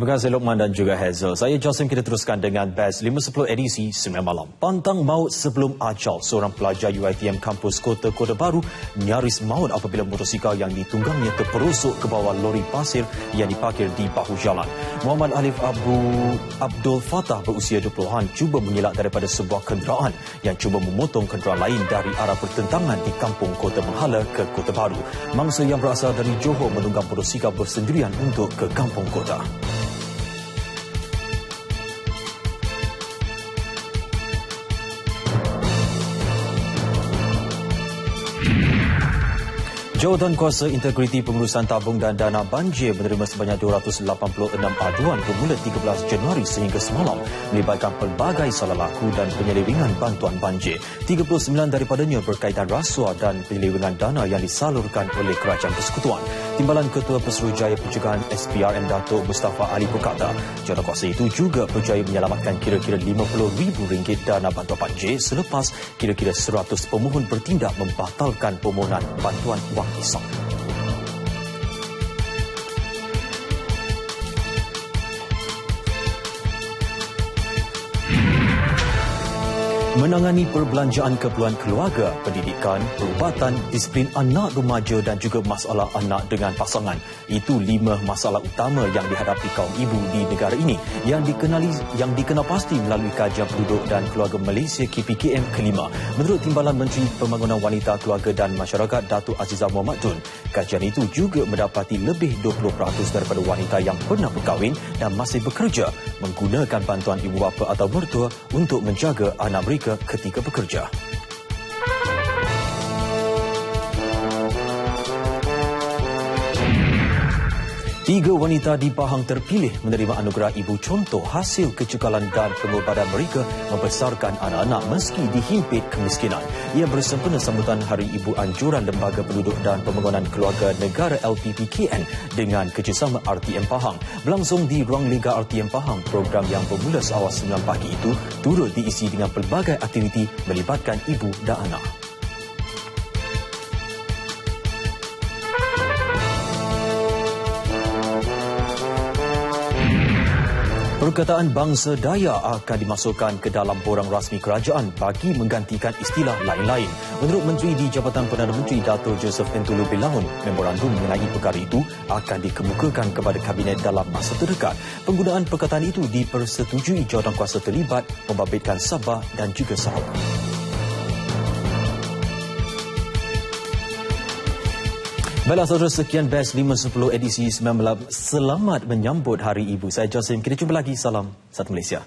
Terima kasih Lokman dan juga Hazel. Saya Josim kita teruskan dengan Best 510 edisi 9 malam. Pantang maut sebelum ajal. Seorang pelajar UiTM kampus Kota Kota Baru nyaris maut apabila motosikal yang ditunggangnya terperosok ke bawah lori pasir yang diparkir di bahu jalan. Muhammad Alif Abu Abdul Fatah berusia 20-an cuba mengelak daripada sebuah kenderaan yang cuba memotong kenderaan lain dari arah pertentangan di kampung Kota Menghala ke Kota Baru. Mangsa yang berasal dari Johor menunggang motosikal bersendirian untuk ke kampung kota. Jawatan Kuasa Integriti Pengurusan Tabung dan Dana Banjir menerima sebanyak 286 aduan bermula 13 Januari sehingga semalam melibatkan pelbagai salah laku dan penyelewengan bantuan banjir. 39 daripadanya berkaitan rasuah dan penyelewengan dana yang disalurkan oleh Kerajaan Persekutuan. Timbalan Ketua Pesuruhjaya Pencegahan SPRM Datuk Mustafa Ali berkata, jawatankuasa itu juga berjaya menyelamatkan kira-kira RM50,000 dana bantuan banjir selepas kira-kira 100 pemohon bertindak membatalkan permohonan bantuan wang 一 menangani perbelanjaan keperluan keluarga, pendidikan, perubatan, disiplin anak remaja dan juga masalah anak dengan pasangan. Itu lima masalah utama yang dihadapi kaum ibu di negara ini yang dikenali yang dikenal pasti melalui kajian penduduk dan keluarga Malaysia KPKM kelima. Menurut Timbalan Menteri Pembangunan Wanita, Keluarga dan Masyarakat Datuk Azizah Muhammad Tun, kajian itu juga mendapati lebih 20% daripada wanita yang pernah berkahwin dan masih bekerja menggunakan bantuan ibu bapa atau mertua untuk menjaga anak mereka ketika bekerja. Tiga wanita di Pahang terpilih menerima anugerah ibu contoh hasil kecekalan dan pengorbanan mereka membesarkan anak-anak meski dihimpit kemiskinan. Ia bersempena sambutan Hari Ibu Anjuran Lembaga Penduduk dan Pembangunan Keluarga Negara LPPKN dengan kerjasama RTM Pahang. Berlangsung di Ruang Liga RTM Pahang, program yang bermula seawal 9 pagi itu turut diisi dengan pelbagai aktiviti melibatkan ibu dan anak. Perkataan bangsa Daya akan dimasukkan ke dalam borang rasmi kerajaan bagi menggantikan istilah lain-lain. Menurut Menteri di Jabatan Perdana Menteri Dato' Joseph Entulu Bilangun, memorandum mengenai perkara itu akan dikemukakan kepada Kabinet dalam masa terdekat. Penggunaan perkataan itu dipersetujui jawatankuasa terlibat membabitkan Sabah dan juga Sarawak. Baiklah saudara sekian best 510 edisi 9 Selamat menyambut Hari Ibu. Saya Josim. Kita jumpa lagi. Salam. Satu Malaysia.